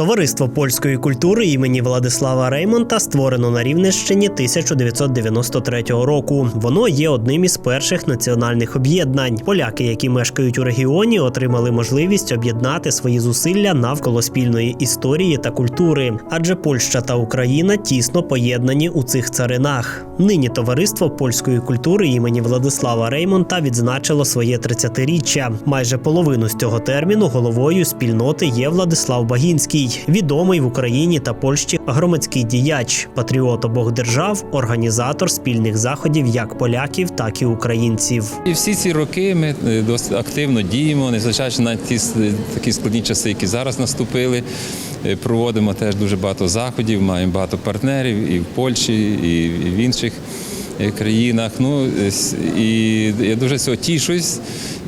Товариство польської культури імені Владислава Реймонта створено на Рівненщині 1993 року. Воно є одним із перших національних об'єднань. Поляки, які мешкають у регіоні, отримали можливість об'єднати свої зусилля навколо спільної історії та культури, адже Польща та Україна тісно поєднані у цих царинах. Нині товариство польської культури імені Владислава Реймонта відзначило своє 30-річчя. Майже половину з цього терміну головою спільноти є Владислав Багінський, відомий в Україні та Польщі громадський діяч, патріот обох держав, організатор спільних заходів як поляків, так і українців. І всі ці роки ми е, досить активно діємо, незважаючи на ті с- такі складні часи, які зараз наступили. Е, Проводимо теж дуже багато заходів, маємо багато партнерів і в Польщі, і в інших е, країнах. Ну е, і я дуже цього тішусь.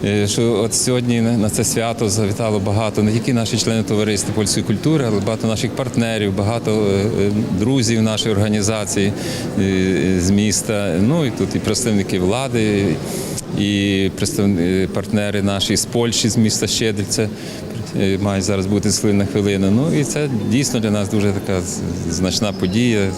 е, Що от сьогодні на це свято завітало багато не тільки наші члени товариства польської культури, але багато наших партнерів, багато е, е, друзів нашої організації е, з міста. Ну і тут і представники влади, і партнери наші з Польщі, з міста Щедриця. е, Мають зараз бути хвилина хвилина. Ну і це дійсно для нас дуже така значна подія.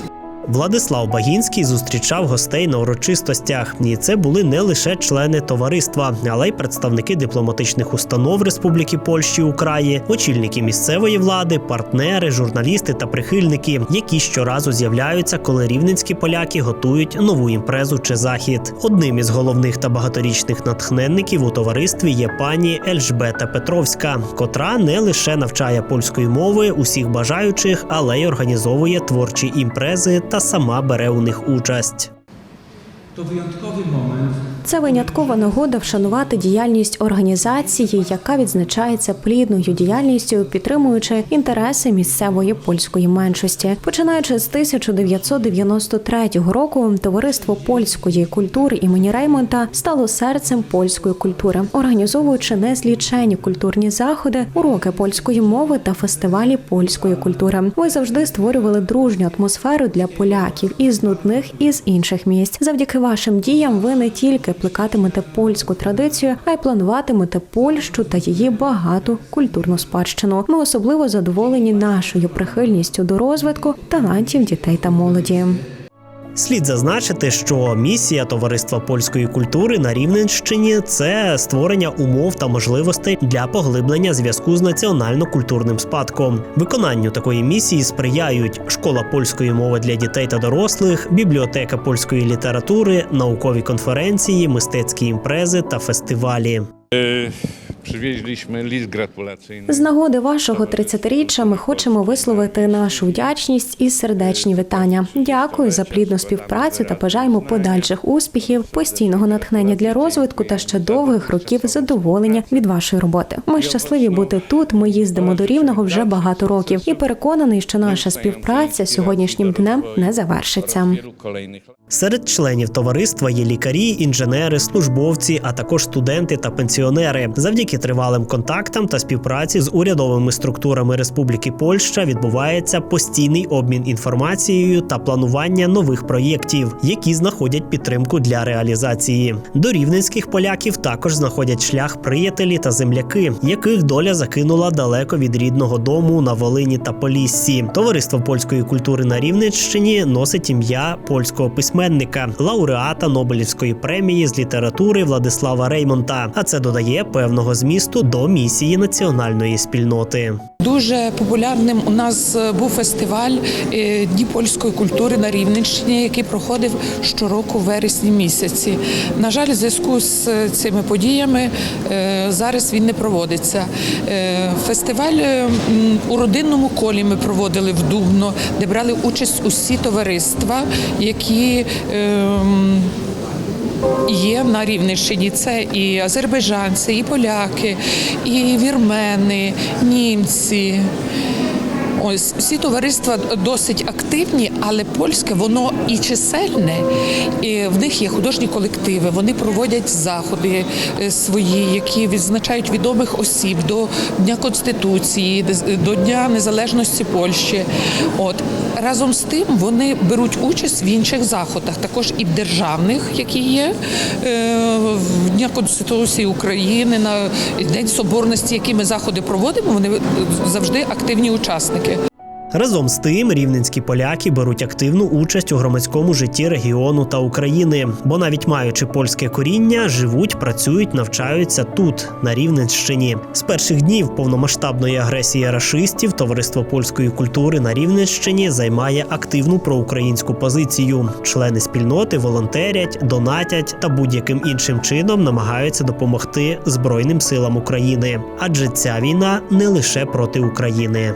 Владислав Багінський зустрічав гостей на урочистостях, і це були не лише члени товариства, але й представники дипломатичних установ Республіки Польщі краї, очільники місцевої влади, партнери, журналісти та прихильники, які щоразу з'являються, коли рівненські поляки готують нову імпрезу чи захід. Одним із головних та багаторічних натхненників у товаристві є пані Ельжбета Петровська, котра не лише навчає польської мови усіх бажаючих, але й організовує творчі імпрези та сама бере у них участь. To wyjątkowy moment, Це виняткова нагода вшанувати діяльність організації, яка відзначається плідною діяльністю, підтримуючи інтереси місцевої польської меншості. Починаючи з 1993 року, товариство польської культури імені Реймонта стало серцем польської культури, організовуючи незлічені культурні заходи, уроки польської мови та фестивалі польської культури. Ви завжди створювали дружню атмосферу для поляків із нудних і з інших місць. Завдяки вашим діям ви не тільки плекатимете польську традицію, а й плануватимете Польщу та її багату культурну спадщину. Ми особливо задоволені нашою прихильністю до розвитку талантів дітей та молоді. Слід зазначити, що місія товариства польської культури на Рівненщині це створення умов та можливостей для поглиблення зв'язку з національно-культурним спадком. Виконанню такої місії сприяють школа польської мови для дітей та дорослих, бібліотека польської літератури, наукові конференції, мистецькі імпрези та фестивалі. З нагоди вашого 30-річчя ми хочемо висловити нашу вдячність і сердечні вітання. Дякую за плідну співпрацю та бажаємо подальших успіхів, постійного натхнення для розвитку та ще довгих років задоволення від вашої роботи. Ми щасливі бути тут. Ми їздимо до рівного вже багато років і переконаний, що наша співпраця сьогоднішнім днем не завершиться. Серед членів товариства є лікарі, інженери, службовці, а також студенти та пенсіонери. Завдяки тривалим контактам та співпраці з урядовими структурами Республіки Польща відбувається постійний обмін інформацією та планування нових проєктів, які знаходять підтримку для реалізації. До рівненських поляків також знаходять шлях приятелі та земляки, яких доля закинула далеко від рідного дому на Волині та Поліссі. Товариство польської культури на Рівненщині носить ім'я польського письменника, лауреата Нобелівської премії з літератури Владислава Реймонта. А це додає певного змісту до місії національної спільноти. Дуже популярним у нас е, був фестиваль е, Дні польської культури на Рівненщині, який проходив щороку в вересні місяці. На жаль, в зв'язку з е, цими подіями зараз він не проводиться. Фестиваль у родинному колі ми проводили в Дубно, де брали участь усі товариства, які є на Рівненщині. Це і азербайджанці, і поляки, і вірмени, німці. Ось всі товариства досить активні, але польське воно і чисельне, і в них є художні колективи. Вони проводять заходи е, свої, які відзначають відомих осіб до Дня Конституції, до Дня Незалежності Польщі. От разом з тим вони беруть участь в інших заходах, також і державних, які є е, в Дня Конституції України, на День Соборності, які ми заходи проводимо. Вони е, завжди активні учасники. Разом з тим, рівненські поляки беруть активну участь у громадському житті регіону та України, бо навіть маючи польське коріння, живуть, працюють, навчаються тут, на Рівненщині. З перших днів повномасштабної агресії рашистів товариство польської культури на Рівненщині займає активну проукраїнську позицію. Члени спільноти волонтерять, донатять та будь-яким іншим чином намагаються допомогти Збройним силам України, адже ця війна не лише проти України.